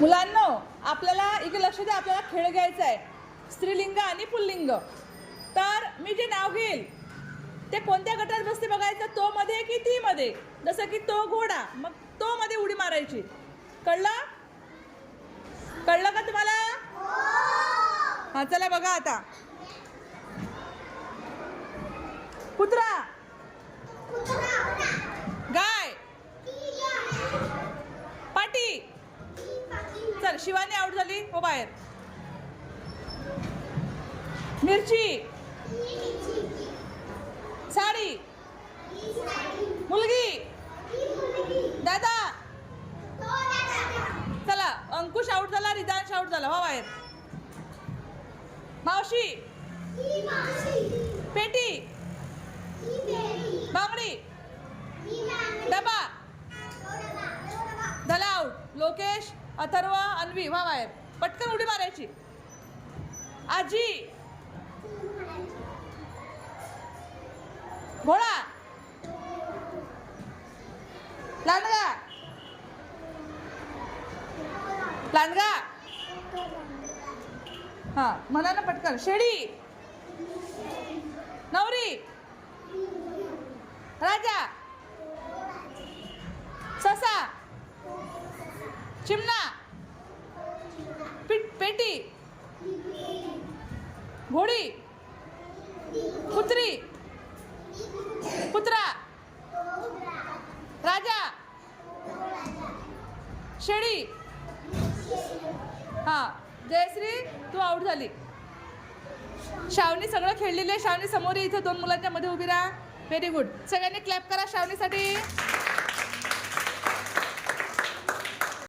मुलांनो आपल्याला इकडे लक्ष द्या आपल्याला खेळ घ्यायचा आहे. स्त्रीलिंग आणि पुल्लिंग. तर मी जे नाव घेईल ते कोणत्या गटात बसते बघायचं? तो मध्ये की ती मध्ये? जसं की तो घोडा मग तो मध्ये उडी मारायची. कळलं? कळलं का तुम्हाला? हा चला बघा आता. कुत्रा गाय पाटी चल शिवानी आउट झाली हो बाहेर. मिरची. साडी. मुलगी. दादा. चला अंकुश आउट झाला रिदांश आउट झाला. हो बाहेर. मावशी. पेटी. बांगडी. डबा. झाला आउट लोकेश. अथर्व अन्वी व्हा बाहेर पटकन उडी मारायची. आजी. घोडा. लांडगा. लांडगा. हा म्हणा ना पटकन. शेळी नवरी. राजा ससा चिमणा पिट पेटी घोडी. कुत्री. कुत्रा राजा. शेळी हा जयश्री तू आउट झाली. शावनी सगळं खेळलेली आहे. शावनी समोर इथं. दोन मुलांच्या मध्ये उभी राहा. व्हेरी गुड सगळ्यांनी क्लॅप करा शावनीसाठी.